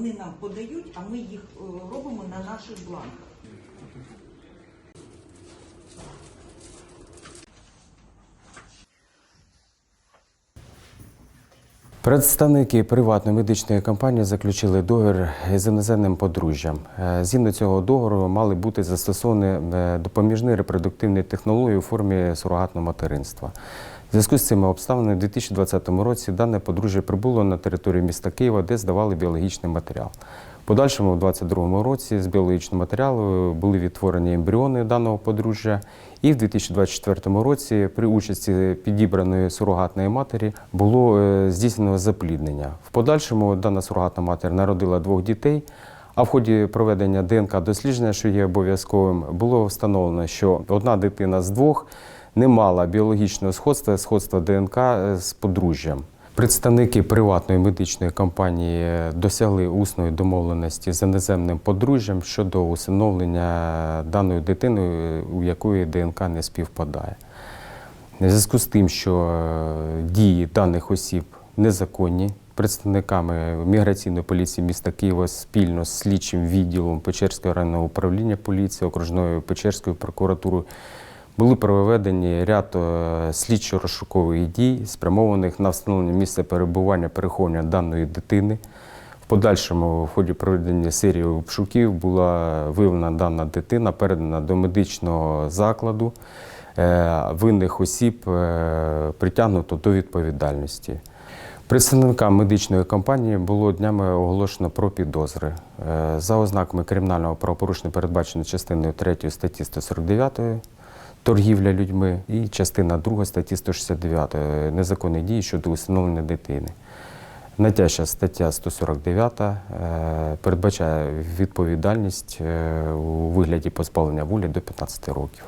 Вони нам подають, а ми їх е, робимо на наших бланках. Представники приватної медичної компанії заключили договір з іноземним подружжям. Е, Згідно цього договору мали бути застосовані е, допоміжні репродуктивні технології у формі сурогатного материнства. В зв'язку з цими обставинами у 2020 році дане подружжя прибуло на територію міста Києва, де здавали біологічний матеріал. В подальшому, у 2022 році, з біологічного матеріалу були відтворені ембріони даного подружжя, і в 2024 році, при участі підібраної сурогатної матері, було е, здійснено запліднення. В подальшому дана сурогатна матір народила двох дітей. А в ході проведення ДНК дослідження, що є обов'язковим, було встановлено, що одна дитина з двох не мала біологічного сходства, сходства ДНК з подружжям. Представники приватної медичної компанії досягли усної домовленості з іноземним подружжям щодо усиновлення даної дитини, у якої ДНК не співпадає. В зв'язку з тим, що е, дії даних осіб незаконні, представниками міграційної поліції міста Києва спільно з слідчим відділом Печерського районного управління поліції, окружною Печерською прокуратурою були проведені ряд е, слідчо-розшукових дій, спрямованих на встановлення місця перебування переховування даної дитини. В подальшому в ході проведення серії обшуків була виявлена дана дитина, передана до медичного закладу. Е, Винних осіб е, притягнуто до відповідальності. Представникам медичної компанії було днями оголошено про підозри. За ознаками кримінального правопорушення передбачено частиною 3 статті 149 торгівля людьми і частина 2 статті 169 незаконні дії щодо усиновлення дитини. Натяжча стаття 149 е, передбачає відповідальність е, у вигляді позбавлення волі до 15 років.